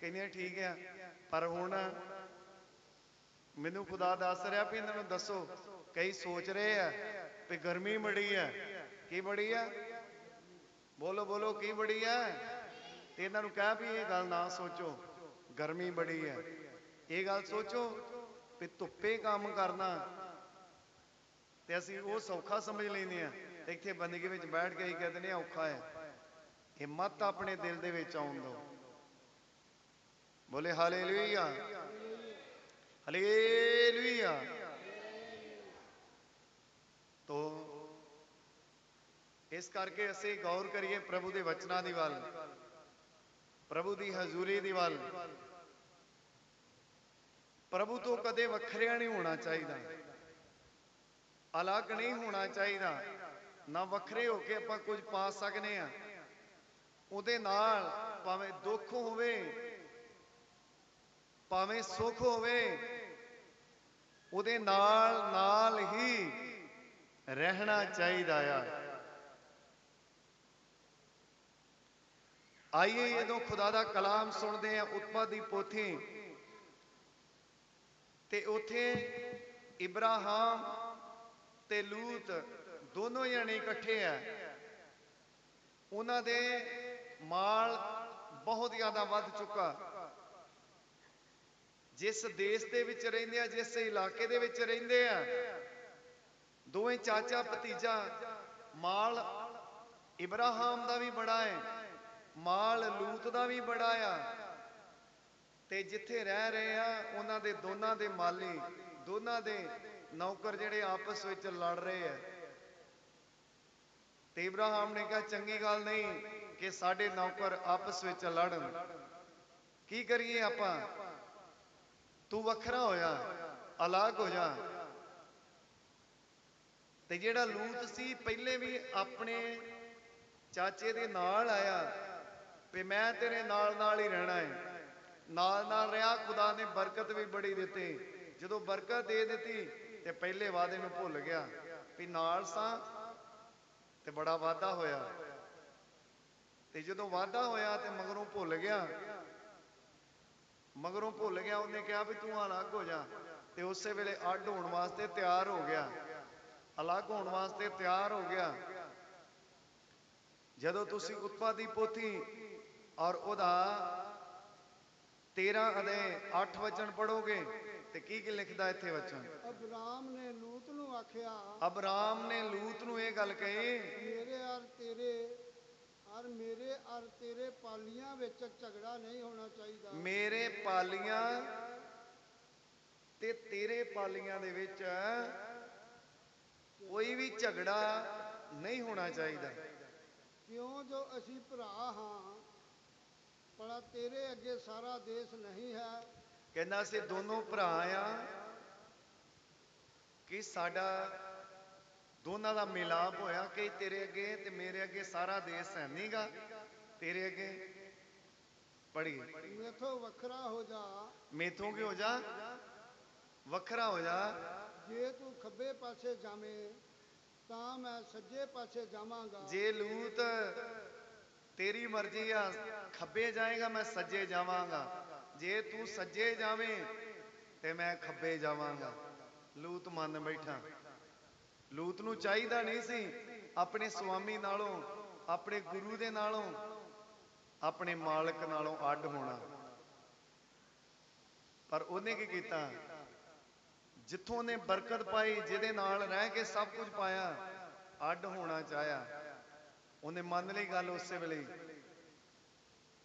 ਕਹਿੰਦੀਆਂ ਠੀਕ ਆ, ਪਰ ਹੁਣ ਮੈਨੂੰ ਖੁਦਾ ਦੱਸ ਰਿਹਾ ਵੀ ਇਹਨਾਂ ਨੂੰ ਦੱਸੋ ਕਈ ਸੋਚ ਰਹੇ ਆ ਵੀ ਗਰਮੀ ਬੜੀ ਆ। ਕੀ ਬੜੀ ਆ? ਬੋਲੋ ਬੋਲੋ, ਕੀ ਬੜੀ ਆ? ਤੇ ਇਹਨਾਂ ਨੂੰ ਕਹਿ ਵੀ ਇਹ ਗੱਲ ਨਾ ਸੋਚੋ, ਗਰਮੀ ਬੜੀ ਆ। ਇਹ ਗੱਲ ਸੋਚੋ ਵੀ ਧੁੱਪੇ ਕੰਮ ਕਰਨਾ ਤੇ ਅਸੀਂ ਉਹ ਸੌਖਾ ਸਮਝ ਲੈਂਦੇ ਆ। ਤੇ ਇੱਥੇ ਬੰਦਗੀ ਵਿੱਚ ਬੈਠ ਕੇ ਹੀ ਕਹਿੰਦੇ ਨੇ ਔਖਾ ਹੈ ਹਿੰਮਤ ਆਪਣੇ ਦਿਲ ਦੇ ਵਿੱਚ ਆਉਣ ਦਿਓ। ਬੋਲੇ ਹਾਲੇਲੂਇਆ। ਹਾਲੇਲੂਇਆ। ਤੋ ਇਸ ਕਰਕੇ ਅਸੀਂ ਗੌਰ ਕਰੀਏ ਪ੍ਰਭੂ ਦੇ ਵਚਨਾਂ ਦੀ ਵੱਲ, ਪ੍ਰਭੂ ਦੀ ਹਜ਼ੂਰੀ ਦੀ ਵੱਲ। ਪ੍ਰਭੂ ਤੋਂ ਕਦੇ ਵੱਖਰਿਆ ਨਹੀਂ ਹੋਣਾ ਚਾਹੀਦਾ। ਅਲੱਗ ਨਹੀਂ ਹੋਣਾ ਚਾਹੀਦਾ। ਨਾ ਵੱਖਰੇ ਹੋ ਕੇ ਆਪਾਂ ਕੁਝ ਪਾ ਸਕਨੇ ਆ। ਉਹਦੇ ਨਾਲ ਭਾਵੇਂ ਦੁੱਖ ਹੋਵੇ ਭਾਵੇਂ ਸੁੱਖ ਹੋਵੇ, ਉਹਦੇ ਨਾਲ ਨਾਲ ਹੀ ਰਹਿਣਾ ਚਾਹੀਦਾ ਆ। ਆਈਏ ਜਦੋਂ ਖੁਦਾ ਦਾ ਕਲਾਮ ਸੁਣਦੇ ਆ ਉਤਪਤ ਦੀ ਪੋਥੀ। ਤੇ ਉਥੇ ਇਬਰਾਹਿਮ ਤੇ ਲੂਤ ਦੋਨੋਂ ਜਣੇ ਇਕੱਠੇ ਆ। ਉਹਨਾਂ ਦੇ ਮਾਲ ਬਹੁਤ ਜ਼ਿਆਦਾ ਵੱਧ ਚੁੱਕਾ। ਜਿਸ ਦੇਸ਼ ਦੇ ਵਿੱਚ ਰਹਿੰਦੇ ਆ, ਜਿਸ ਇਲਾਕੇ ਦੇ ਵਿੱਚ ਰਹਿੰਦੇ ਆ, ਦੋਵੇਂ ਚਾਚਾ ਭਤੀਜਾ ਮਾਲ ਇਬਰਾਹਿਮ ਦਾ ਵੀ ਬੜਾ ਹੈ, ਮਾਲ ਲੂਤ ਦਾ ਵੀ ਬੜਾ ਆ। ਤੇ ਜਿੱਥੇ ਰਹਿ ਰਹੇ ਆ, ਉਹਨਾਂ ਦੇ ਦੋਨਾਂ ਦੇ ਮਾਲੀ, ਦੋਨਾਂ ਦੇ ਨੌਕਰ ਜਿਹੜੇ ਆਪਸ ਵਿੱਚ ਲੜ ਰਹੇ ਆ। ਤੇ ਇਬਰਾਹਿਮ ਨੇ ਕਿਹਾ, ਚੰਗੀ ਗੱਲ ਨਹੀਂ ਕਿ ਸਾਡੇ ਨੌਕਰ ਆਪਸ ਵਿੱਚ ਲੜਨ। ਕੀ ਕਰੀਏ ਆਪਾਂ? ਤੂੰ ਵੱਖਰਾ ਹੋਇਆ, ਅਲੱਗ ਹੋ ਜਾ ਤੇ ਜਿਹੜਾ ਲੂਤ ਸੀ, ਪਹਿਲੇ ਵੀ ਆਪਣੇ ਚਾਚੇ ਦੇ ਨਾਲ ਆਇਆ ਵੀ ਮੈਂ ਤੇਰੇ ਨਾਲ ਨਾਲ ਹੀ ਰਹਿਣਾ ਹੈ ਨਾਲ ਨਾਲ ਰਿਹਾ, ਖੁਦਾ ਨੇ ਬਰਕਤ ਵੀ ਬੜੀ ਦਿੱਤੀ। ਜਦੋਂ ਬਰਕਤ ਦੇ ਦਿੱਤੀ ਤੇ ਪਹਿਲੇ ਵਾਅਦੇ ਨੂੰ ਭੁੱਲ ਗਿਆ ਵੀ ਨਾਲ ਸਾਂ ਤੇ ਬੜਾ ਵਾਅਦਾ ਹੋਇਆ। ਤੇ ਜਦੋਂ ਵਾਅਦਾ ਹੋਇਆ ਤੇ ਮਗਰੋਂ ਭੁੱਲ ਗਿਆ ਮਗਰੋਂ ਭੁੱਲ ਗਿਆ ਉਹਨੇ ਕਿਹਾ ਵੀ ਤੂੰ ਅਲੱਗ ਹੋ ਜਾ ਤੇ ਉਸੇ ਵੇਲੇ ਅੱਡ ਹੋਣ ਵਾਸਤੇ ਤਿਆਰ ਹੋ ਗਿਆ। ਅਲੱਗ ਹੋਣ ਵਾਸਤੇ ਤਿਆਰ ਹੋ ਗਿਆ। ਜਦੋਂ ਤੁਸੀਂ ਉਤਪਤ ਦੀ ਪੋਥੀ ਔਰ ਉਹਦਾ 13 ਅਦੇ 8 ਵਚਨ ਪੜੋਗੇ ਤੇ ਕੀ ਕੀ ਲਿਖਦਾ ਇੱਥੇ ਵਚਨ? ਅਬਰਾਮ ਨੇ ਲੂਤ ਨੂੰ ਆਖਿਆ ਅਬਰਾਮ ਨੇ ਲੂਤ ਨੂੰ ਇਹ ਗੱਲ ਕਹੀ ਮੇਰੇ ਔਰ ਤੇਰੇ ਔਰ ਮੇਰੇ ਔਰ ਤੇਰੇ ਪਾਲੀਆਂ ਵਿੱਚ ਝਗੜਾ ਨਹੀਂ ਹੋਣਾ ਚਾਹੀਦਾ। ਮੇਰੇ ਪਾਲੀਆਂ ਤੇ ਤੇਰੇ ਪਾਲੀਆਂ ਦੇ ਵਿੱਚ ਕੋਈ ਵੀ ਝਗੜਾ ਨਹੀਂ ਹੋਣਾ ਚਾਹੀਦਾ। ਕਿਉਂ? ਜੋ ਅਸੀਂ ਭਰਾ ਹਾਂ ਭਲਾ ਤੇਰੇ ਅੱਗੇ ਸਾਰਾ ਦੇਸ਼ ਨਹੀਂ ਹੈ। ਕਹਿੰਦਾ ਅਸੀਂ ਦੋਨੋਂ ਭਰਾ ਆ ਕਿ ਸਾਡਾ ਦੋਨਾਂ ਦਾ ਮਿਲਾਪ ਹੋਇਆ ਕਿ ਤੇਰੇ ਅੱਗੇ ਤੇ ਮੇਰੇ ਅੱਗੇ ਸਾਰਾ ਦੇਸ਼ ਹੈ। ਨਹੀਂਗਾ ਤੇਰੇ ਅੱਗੇ? ਪੜੀ ਮੇਥੋਂ ਵੱਖਰਾ ਹੋ ਜਾ। ਮੇਥੋਂ ਕੀ ਹੋ ਜਾ? ਵੱਖਰਾ ਹੋ ਜਾ। ਜੇ ਤੂੰ ਖੱਬੇ ਪਾਸੇ ਜਾਵੇਂ ਤਾਂ ਮੈਂ ਸੱਜੇ ਪਾਸੇ ਜਾਵਾਂਗਾ। ਜੇ ਲੂਤ ਤੇਰੀ ਮਰਜ਼ੀ ਆ ਖੱਬੇ ਜਾਏਗਾ ਮੈਂ ਸੱਜੇ ਜਾਵਾਂਗਾ। ਜੇ ਤੂੰ ਸੱਜੇ ਜਾਵੇਂ ਤੇ ਮੈਂ ਖੱਬੇ ਜਾਵਾਂਗਾ। ਲੂਤ ਮੰਨ ਬੈਠਾ। ਲੂਤ ਨੂੰ ਚਾਹੀਦਾ ਨਹੀਂ ਸੀ। ਆਪਣੇ ਸੁਆਮੀ ਨਾਲੋਂ, ਆਪਣੇ ਗੁਰੂ ਦੇ ਨਾਲੋਂ, ਆਪਣੇ ਮਾਲਕ ਨਾਲੋਂ ਅੱਡ ਹੋਣਾ। ਪਰ ਉਹਨੇ ਕੀ ਕੀਤਾ? ਜਿੱਥੋਂ ਉਹਨੇ ਬਰਕਤ ਪਾਈ, ਜਿਹਦੇ ਨਾਲ ਰਹਿ ਕੇ ਸਭ ਕੁਝ ਪਾਇਆ, ਅੱਡ ਹੋਣਾ ਚਾਹਿਆ। ਉਹਨੇ ਮੰਨ ਲਈ ਗੱਲ ਉਸੇ ਵੇਲੇ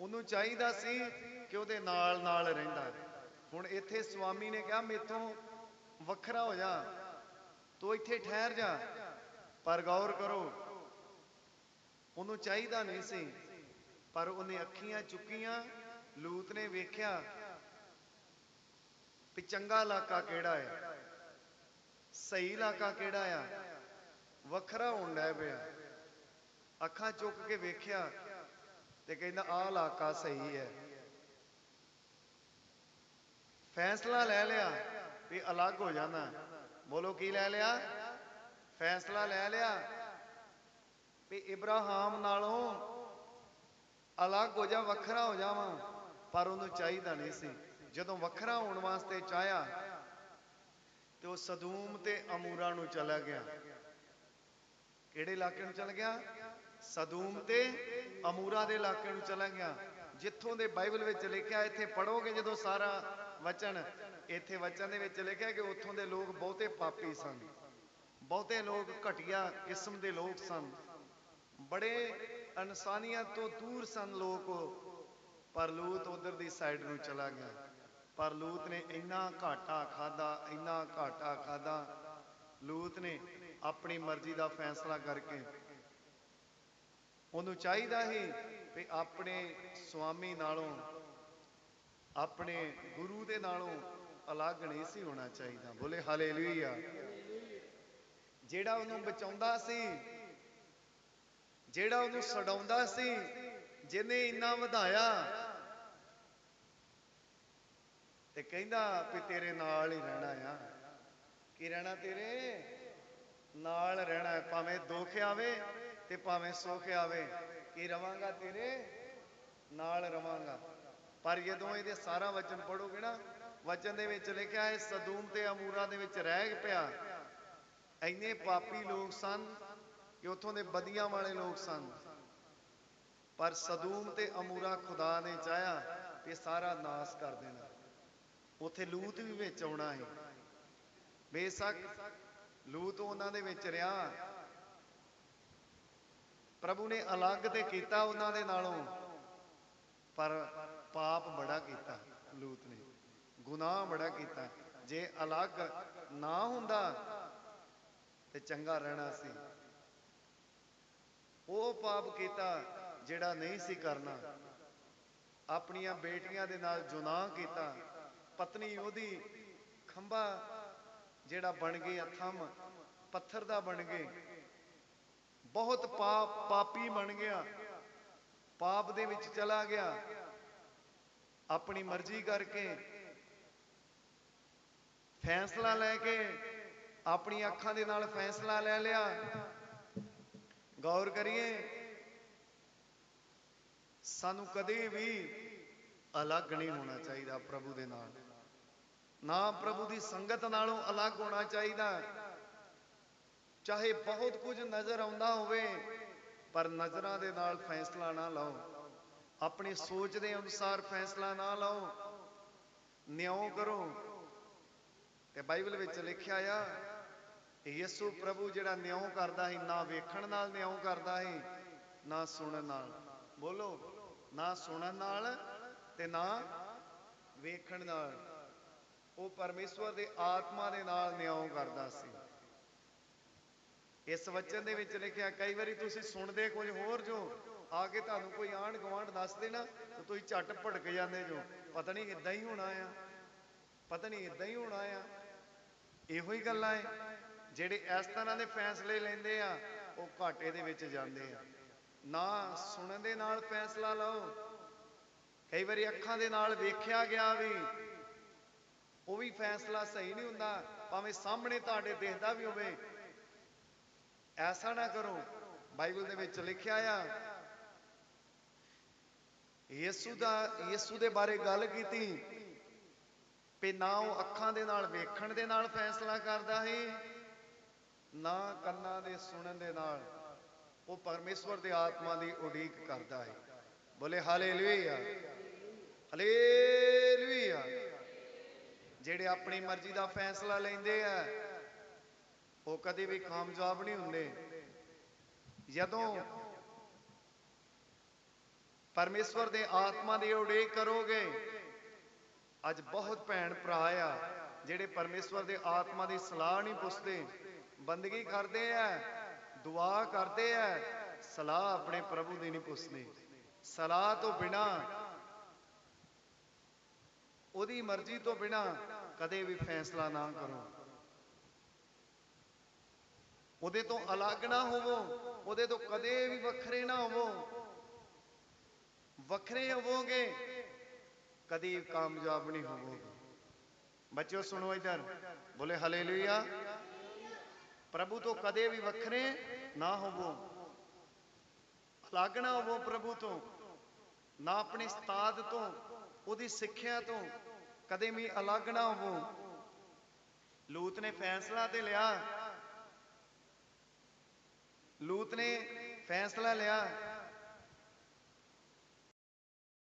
ਉਹਨੂੰ ਚਾਹੀਦਾ ਸੀ ਕਿ ਉਹਦੇ ਨਾਲ ਨਾਲ ਰਹਿੰਦਾ। ਹੁਣ ਇੱਥੇ ਸੁਆਮੀ ਨੇ ਕਿਹਾ, ਮੇਥੋਂ ਵੱਖਰਾ ਹੋ ਜਾ। ਤੂੰ ਇੱਥੇ ਠਹਿਰ ਜਾ, ਪਰ ਗੌਰ ਕਰੋ, ਉਹਨੂੰ ਚਾਹੀਦਾ ਨਹੀਂ ਸੀ, ਪਰ ਉਹਨੇ ਅੱਖੀਆਂ ਚੁੱਕੀਆਂ, ਲੂਤ ਨੇ ਵੇਖਿਆ ਵੀ ਚੰਗਾ ਇਲਾਕਾ ਕਿਹੜਾ ਹੈ, ਸਹੀ ਇਲਾਕਾ ਕਿਹੜਾ ਆ, ਵੱਖਰਾ ਹੋਣ ਲੱਗ ਪਿਆ। ਅੱਖਾਂ ਚੁੱਕ ਕੇ ਵੇਖਿਆ ਤੇ ਕਹਿੰਦਾ, ਆਹ ਇਲਾਕਾ ਸਹੀ ਹੈ। ਫੈਸਲਾ ਲੈ ਲਿਆ ਵੀ ਅਲੱਗ ਹੋ ਜਾਣਾ। ਬੋਲੋ, ਕੀ ਲੈ ਲਿਆ? ਫੈਸਲਾ ਲੈ ਲਿਆ ਵੀ ਇਬਰਾਹਿਮ ਨਾਲੋਂ ਅਲੱਗ ਹੋ ਜਾ ਵੱਖਰਾ ਹੋ ਜਾਵਾਂ, ਪਰ ਉਹਨੂੰ ਚਾਹੀਦਾ ਨਹੀਂ ਸੀ। ਜਦੋਂ ਵੱਖਰਾ ਹੋਣ ਵਾਸਤੇ ਚਾਹਿਆ, ਤੇ ਉਹ ਸਦੂਮ ਤੇ ਅਮੂਰਾ ਨੂੰ ਚਲਾ ਗਿਆ। ਕਿਹੜੇ ਇਲਾਕੇ ਨੂੰ ਚਲਾ ਗਿਆ? ਸਦੂਮ ਤੇ ਅਮੂਰਾ ਦੇ ਇਲਾਕੇ ਨੂੰ ਚਲਾ ਗਿਆ। ਜਿੱਥੋਂ ਦੇ ਬਾਈਬਲ ਵਿੱਚ ਲਿਖਿਆ, ਇੱਥੇ ਪੜੋਗੇ ਜਦੋਂ ਸਾਰਾ ਵਚਨ ਇੱਥੇ ਵਚਨ ਦੇ ਵਿੱਚ ਲਿਖਿਆ ਕਿ ਉੱਥੋਂ ਦੇ ਲੋਕ ਬਹੁਤੇ ਪਾਪੀ ਸਨ। ਬਹੁਤੇ ਲੋਕ ਘਟੀਆ ਕਿਸਮ ਦੇ ਲੋਕ ਸਨ। ਬੜੇ ਇਨਸਾਨੀਅਤ ਤੋਂ ਦੂਰ ਸਨ ਲੋਕ। ਪਰ ਲੂਤ ਉਧਰ ਦੀ ਸਾਈਡ ਨੂੰ ਚਲਾ ਗਿਆ। ਪਰ ਲੂਤ ਨੇ ਇੰਨਾ ਘਾਟਾ ਖਾਦਾ ਇੰਨਾ ਘਾਟਾ ਖਾਦਾ ਲੂਤ ਨੇ ਆਪਣੀ ਮਰਜ਼ੀ ਦਾ ਫੈਸਲਾ ਕਰਕੇ ਉਹਨੂੰ ਚਾਹੀਦਾ ਸੀ ਵੀ ਆਪਣੇ ਸੁਆਮੀ ਨਾਲੋਂ, ਆਪਣੇ ਗੁਰੂ ਦੇ ਨਾਲੋਂ ਅਲੱਗ ਨਹੀਂ ਸੀ ਹੋਣਾ ਚਾਹੀਦਾ। ਬੋਲੇ ਹਾਲੇਲੂਇਆ। ਜਿਹੜਾ ਉਹਨੂੰ ਬਚਾਉਂਦਾ ਸੀ, ਜਿਹੜਾ ਉਹਨੂੰ ਛਡਾਉਂਦਾ ਸੀ, ਜਿਹਨੇ ਇੰਨਾ ਵਧਾਇਆ, ਤੇ ਕਹਿੰਦਾ ਵੀ ਤੇਰੇ ਨਾਲ ਹੀ ਰਹਿਣਾ ਆ। ਕੀ ਰਹਿਣਾ ਤੇਰੇ? ਨਾਲ ਰਹਿਣਾ ਭਾਵੇਂ ਦੁੱਖ ਆਵੇ ਤੇ ਭਾਵੇਂ ਸੁੱਖ ਆਵੇ। ਕੀ ਰਵਾਂਗਾ ਤੇਰੇ? ਨਾਲ ਰਵਾਂਗਾ। ਪਰ ਜਦੋਂ ਇਹਦੇ ਸਾਰਾ ਵਚਨ ਪੜੋਗੇ ਨਾ ਵਚਨ ਦੇ ਵਿੱਚ ਲਿਖਿਆ ਹੈ, ਸਦੂਮ ਤੇ ਅਮੂਰਾ ਦੇ ਵਿੱਚ ਰਹਿ ਪਿਆ। ਇੰਨੇ ਪਾਪੀ ਲੋਕ ਸਨ ਕਿ ਉੱਥੋਂ ਦੇ ਬਦੀਆਂ ਵਾਲੇ ਲੋਕ ਸਨ। ਪਰ ਸਦੂਮ ਤੇ ਅਮੂਰਾ ਖੁਦਾ ਨੇ ਚਾਹਿਆ ਕਿ ਸਾਰਾ ਨਾਸ ਕਰ ਦੇਣਾ। ਉੱਥੇ ਲੂਤ ਵੀ ਵਿੱਚ ਆਉਣਾ ਹੈ ਬੇਸ਼ੱਕ ਲੂਤ ਉਹਨਾਂ ਦੇ ਵਿੱਚ ਰਿਹਾ। ਪ੍ਰਭੂ ਨੇ ਅਲੱਗ ਤੇ ਕੀਤਾ ਉਹਨਾਂ ਦੇ ਨਾਲੋਂ, ਪਰ ਪਾਪ ਬੜਾ ਕੀਤਾ ਲੂਤ ਨੇ। ਗੁਨਾਹ ਬੜਾ ਕੀਤਾ। ਜੇ ਅਲੱਗ ਨਾ ਹੁੰਦਾ ਤੇ ਚੰਗਾ ਰਹਿਣਾ ਸੀ। ਉਹ ਪਾਪ ਕੀਤਾ ਜਿਹੜਾ ਨਹੀਂ ਸੀ ਕਰਨਾ। ਆਪਣੀਆਂ ਬੇਟੀਆਂ ਦੇ ਨਾਲ ਜੁਨਾਹ ਕੀਤਾ। ਪਤਨੀ ਉਹਦੀ ਖੰਭਾ ਜਿਹੜਾ ਬਣ ਗਈ ਥੰਮ, ਪੱਥਰ ਦਾ ਬਣ ਗਏ। ਬਹੁਤ ਪਾਪ, ਪਾਪੀ ਬਣ ਗਿਆ। ਪਾਪ ਦੇ ਵਿੱਚ ਚਲਾ ਗਿਆ। ਆਪਣੀ ਮਰਜ਼ੀ ਕਰਕੇ ਫੈਸਲਾ ਲੈ ਕੇ ਆਪਣੀ ਅੱਖਾਂ ਦੇ ਨਾਲ ਫੈਸਲਾ ਲੈ ਲਿਆ। ਗੌਰ ਕਰੀਏ, ਸਾਨੂੰ ਕਦੇ ਵੀ ਅਲੱਗ ਨਹੀਂ ਹੋਣਾ ਚਾਹੀਦਾ ਪ੍ਰਭੂ ਦੇ ਨਾਲ। ਨਾ ਪ੍ਰਭੂ ਦੀ ਸੰਗਤ ਨਾਲੋਂ ਅਲੱਗ ਹੋਣਾ ਚਾਹੀਦਾ। ਚਾਹੇ ਬਹੁਤ ਕੁਝ ਨਜ਼ਰ ਆਉਂਦਾ ਹੋਵੇ, ਪਰ ਨਜ਼ਰਾਂ ਦੇ ਨਾਲ ਫੈਸਲਾ ਨਾ ਲਓ। ਆਪਣੀ ਸੋਚ ਦੇ ਅਨੁਸਾਰ ਫੈਸਲਾ ਨਾ ਲਓ। ਨਿਉ ਕਰੋ। ਤੇ ਬਾਈਬਲ ਵਿੱਚ ਲਿਖਿਆ ਆ ਯਿਸੂ ਪ੍ਰਭੂ ਜਿਹੜਾ ਨਿਉ ਕਰਦਾ ਸੀ, ਨਾ ਵੇਖਣ ਨਾਲ ਨਿਉ ਕਰਦਾ ਸੀ, ਨਾ ਸੁਣਨ ਨਾਲ। ਬੋਲੋ, ਨਾ ਸੁਣਨ ਨਾਲ ਤੇ ਨਾ ਵੇਖਣ ਨਾਲ। ਉਹ ਪਰਮੇਸ਼ਵਰ ਦੇ ਆਤਮਾ ਦੇ ਨਾਲ ਨਿਉ ਕਰਦਾ ਸੀ। ਇਸ ਵਚਨ ਦੇ ਵਿੱਚ ਲਿਖਿਆ, ਕਈ ਵਾਰੀ ਤੁਸੀਂ ਸੁਣਦੇ ਕੁਝ ਹੋਰ ਜੋ ਆ ਕੇ ਤੁਹਾਨੂੰ ਕੋਈ ਆਂਢ ਗੁਆਂਢ ਦੱਸ ਦੇਣਾ, ਤੇ ਤੁਸੀਂ ਝੱਟ ਭੜਕ ਜਾਂਦੇ ਜੋ। ਪਤਾ ਨਹੀਂ ਇਦਾਂ ਹੀ ਹੋਣਾ ਆ। ਪਤਾ ਨਹੀਂ ਇਦਾਂ ਹੀ ਹੋਣਾ ਆ। ਇਹੋ ਹੀ ਗੱਲਾਂ ਐ ਜਿਹੜੇ ਇਸ ਤਰ੍ਹਾਂ ਦੇ ਫੈਸਲੇ ਲੈਂਦੇ ਆ, ਉਹ ਘਾਟੇ ਦੇ ਵਿੱਚ ਜਾਂਦੇ ਆ। ਨਾ ਸੁਣਨ ਦੇ ਨਾਲ ਫੈਸਲਾ ਲਓ। ਕਈ ਵਾਰੀ ਅੱਖਾਂ ਦੇ ਨਾਲ ਵੇਖਿਆ ਗਿਆ ਵੀ, ਉਹ ਵੀ ਫੈਸਲਾ ਸਹੀ ਨਹੀਂ ਹੁੰਦਾ। ਭਾਵੇਂ ਸਾਹਮਣੇ ਤੁਹਾਡੇ ਦੇਖਦਾ ਵੀ ਹੋਵੇ। ਐਸਾ ਨਾ ਕਰੋ। ਬਾਈਬਲ ਦੇ ਵਿੱਚ ਲਿਖਿਆ ਆ, ਯਿਸੂ ਦਾ, ਯਿਸੂ ਦੇ ਬਾਰੇ ਗੱਲ ਕੀਤੀ। ਵੀ ਨਾ ਉਹ ਅੱਖਾਂ ਦੇ ਨਾਲ ਵੇਖਣ ਦੇ ਨਾਲ ਫੈਸਲਾ ਕਰਦਾ ਹੈ ਨਾ ਕੰਨਾਂ ਦੇ ਸੁਣਨ ਦੇ ਨਾਲ ਉਹ ਪਰਮੇਸ਼ਵਰ ਦੇ ਆਤਮਾ ਦੀ ਉਡੀਕ ਕਰਦਾ ਹੈ ਬੋਲੇ ਹਾਲੇਲੂਇਆ ਹਾਲੇਲੂਇਆ। ਜਿਹੜੇ ਆਪਣੀ ਮਰਜ਼ੀ ਦਾ ਫੈਸਲਾ ਲੈਂਦੇ ਆ, ਉਹ ਕਦੇ ਵੀ ਕਾਮਯਾਬ ਨਹੀਂ ਹੁੰਦੇ। ਜਦੋਂ ਪਰਮੇਸ਼ਵਰ ਦੇ ਆਤਮਾ ਦੀ ਉਡੀਕ ਕਰੋਗੇ ਅੱਜ ਬਹੁਤ ਭੈਣ ਭਰਾ ਆ, ਜਿਹੜੇ ਪਰਮੇਸ਼ਵਰ ਦੇ ਆਤਮਾ ਦੀ ਸਲਾਹ ਨਹੀਂ ਪੁੱਛਦੇ। ਬੰਦਗੀ ਕਰਦੇ ਆ, ਦੁਆ ਕਰਦੇ ਆ, ਸਲਾਹ ਆਪਣੇ ਪ੍ਰਭੂ ਦੀ ਨਹੀਂ ਪੁੱਛਦੇ। ਸਲਾਹ ਤੋਂ ਬਿਨਾ, ਉਹਦੀ ਮਰਜ਼ੀ ਤੋਂ ਬਿਨਾ ਕਦੇ ਵੀ ਫੈਸਲਾ ਨਾ ਕਰੋ। ਉਹਦੇ ਤੋਂ ਅਲੱਗ ਨਾ ਹੋਵੋ, ਉਹਦੇ ਤੋਂ ਕਦੇ ਵੀ ਵੱਖਰੇ ਨਾ ਹੋਵੋ। ਵੱਖਰੇ ਹੋਵੋਗੇ ਕਦੀ ਕਾਮਯਾਬ ਨਹੀਂ ਹੋਵੋਗੇ। ਬੱਚਿਓ, ਸੁਣੋ ਇਧਰ। ਬੋਲੇ ਹਾਲੇਲੂਇਆ ਪ੍ਰਭੂ ਤੋਂ ਕਦੇ ਵੀ ਵੱਖਰੇ ਨਾ ਹੋਵੋ। ਅਲੱਗ ਨਾ ਹੋਵੋ ਪ੍ਰਭੂ ਤੋਂ। ਨਾ ਆਪਣੇ ਉਸਤਾਦ ਤੋਂ, ਉਹਦੀ ਸਿੱਖਿਆ ਤੋਂ ਕਦੇ ਵੀ ਅਲੱਗ ਨਾ ਹੋਵੋ। ਲੂਤ ਨੇ ਫੈਸਲਾ ਤੇ ਲਿਆ। ਲੂਤ ਨੇ ਫੈਸਲਾ ਲਿਆ।